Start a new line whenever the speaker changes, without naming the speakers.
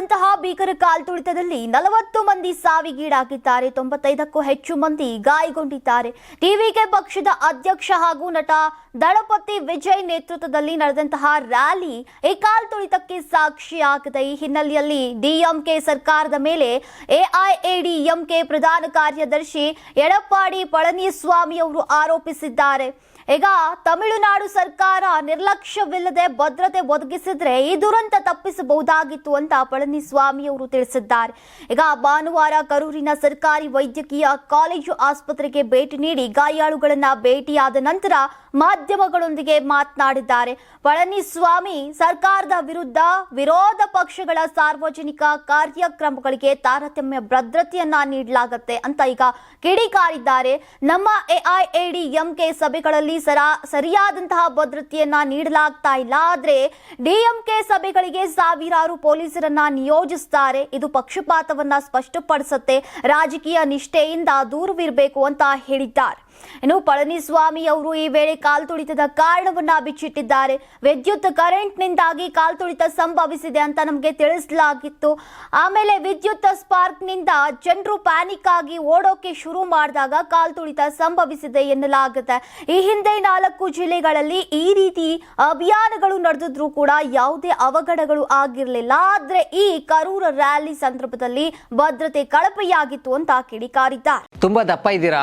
ನಡೆದಂತಹ ಭೀಕರ ಕಾಲ್ತುಳಿತದಲ್ಲಿ ನಲವತ್ತು ಮಂದಿ ಸಾವಿಗೀಡಾಗಿದ್ದಾರೆ. ತೊಂಬತ್ತೈದಕ್ಕೂ ಹೆಚ್ಚು ಮಂದಿ ಗಾಯಗೊಂಡಿದ್ದಾರೆ. ಟಿವಿಕೆ ಪಕ್ಷದ ಅಧ್ಯಕ್ಷ ಹಾಗೂ ನಟ ದಳಪತಿ ವಿಜಯ್ ನೇತೃತ್ವದಲ್ಲಿ ನಡೆದಂತಹ ರ್ಯಾಲಿ ಈ ಕಾಲ್ತುಳಿತಕ್ಕೆ ಸಾಕ್ಷಿಯಾಗಿದೆ. ಈ ಹಿನ್ನೆಲೆಯಲ್ಲಿ ಡಿಎಂಕೆ ಸರ್ಕಾರದ ಮೇಲೆ ಎಐಎಡಿಎಂಕೆ ಪ್ರಧಾನ ಕಾರ್ಯದರ್ಶಿ ಎಡಪ್ಪಾಡಿ ಪಳನಿಸ್ವಾಮಿ ಅವರು ಆರೋಪಿಸಿದ್ದಾರೆ. ಈಗ ತಮಿಳುನಾಡು ಸರ್ಕಾರ ನಿರ್ಲಕ್ಷ್ಯವಿಲ್ಲದೆ ಭದ್ರತೆ ಒದಗಿಸಿದ್ರೆ ಈ ದುರಂತ ತಪ್ಪಿಸಬಹುದಾಗಿತ್ತು ಅಂತ ಪಳನಿಸ್ವಾಮಿ ಅವರು ತಿಳಿಸಿದ್ದಾರೆ. ಈಗ ಭಾನುವಾರ ಕರೂರಿನ ಸರ್ಕಾರಿ ವೈದ್ಯಕೀಯ ಕಾಲೇಜು ಆಸ್ಪತ್ರೆಗೆ ಭೇಟಿ ನೀಡಿ ಗಾಯಾಳುಗಳನ್ನ ಭೇಟಿಯಾದ ನಂತರ ಮಾಧ್ಯಮಗಳೊಂದಿಗೆ ಮಾತನಾಡಿದ್ದಾರೆ. ಪಳನಿಸ್ವಾಮಿ ಸರ್ಕಾರದ ವಿರುದ್ಧ ವಿರೋಧ ಪಕ್ಷಗಳ ಸಾರ್ವಜನಿಕ ಕಾರ್ಯಕ್ರಮಗಳಿಗೆ ತಾರತಮ್ಯ ಭದ್ರತೆಯನ್ನ ನೀಡಲಾಗುತ್ತೆ ಅಂತ ಈಗ ಕಿಡಿಕಾರಿದ್ದಾರೆ. ನಮ್ಮ ಎಐಎಡಿಎಂಕೆ ಸಭೆಗಳಲ್ಲಿ ಸರಾ ಸರಿಯಾದಂತಹ ಭದ್ರತೆಯನ್ನ ನೀಡಲಾಗ್ತಾ ಇಲ್ಲ. ಆದ್ರೆ ಡಿಎಂಕೆ ಸಭೆಗಳಿಗೆ ಸಾವಿರಾರು ಪೊಲೀಸರನ್ನ ನಿಯೋಜಿಸ್ತಾರೆ. ಇದು ಪಕ್ಷಪಾತವನ್ನ ಸ್ಪಷ್ಟಪಡಿಸುತ್ತೆ. ರಾಜಕೀಯ ನಿಷ್ಠೆಯಿಂದ ದೂರವಿರಬೇಕು ಅಂತ ಹೇಳಿದ್ದಾರೆ. ಇನ್ನು ಪಳನಿಸ್ವಾಮಿ ಅವರು ಈ ವೇಳೆ ಕಾಲ್ತುಳಿತದ ಕಾರಣವನ್ನ ಬಿಚ್ಚಿಟ್ಟಿದ್ದಾರೆ. ವಿದ್ಯುತ್ ಕರೆಂಟ್ನಿಂದಾಗಿ ಕಾಲ್ತುಳಿತ ಸಂಭವಿಸಿದೆ ಅಂತ ನಮಗೆ ತಿಳಿಸಲಾಗಿತ್ತು. ಆಮೇಲೆ ವಿದ್ಯುತ್ ಸ್ಪಾರ್ಕ್ನಿಂದ ಜನರು ಪ್ಯಾನಿಕ್ ಆಗಿ ಓಡೋಕೆ ಶುರು ಮಾಡಿದಾಗ ಕಾಲ್ತುಳಿತ ಸಂಭವಿಸಿದೆ ಎನ್ನಲಾಗುತ್ತೆ. ಈ ಹಿಂದೆ ನಾಲ್ಕು ಜಿಲ್ಲೆಗಳಲ್ಲಿ ಈ ರೀತಿ ಅಭಿಯಾನಗಳು ನಡೆದಿದ್ರು ಕೂಡ ಯಾವುದೇ ಅವಘಡಗಳು ಆಗಿರಲಿಲ್ಲ. ಆದ್ರೆ ಈ ಕರೂರ ರ್ಯಾಲಿ ಸಂದರ್ಭದಲ್ಲಿ ಭದ್ರತೆ ಕಳಪೆಯಾಗಿತ್ತು ಅಂತ ಕಿಡಿಕಾರಿದ್ದಾರೆ.
ತುಂಬಾ ದಪ್ಪ ಇದ್ದೀರಾ?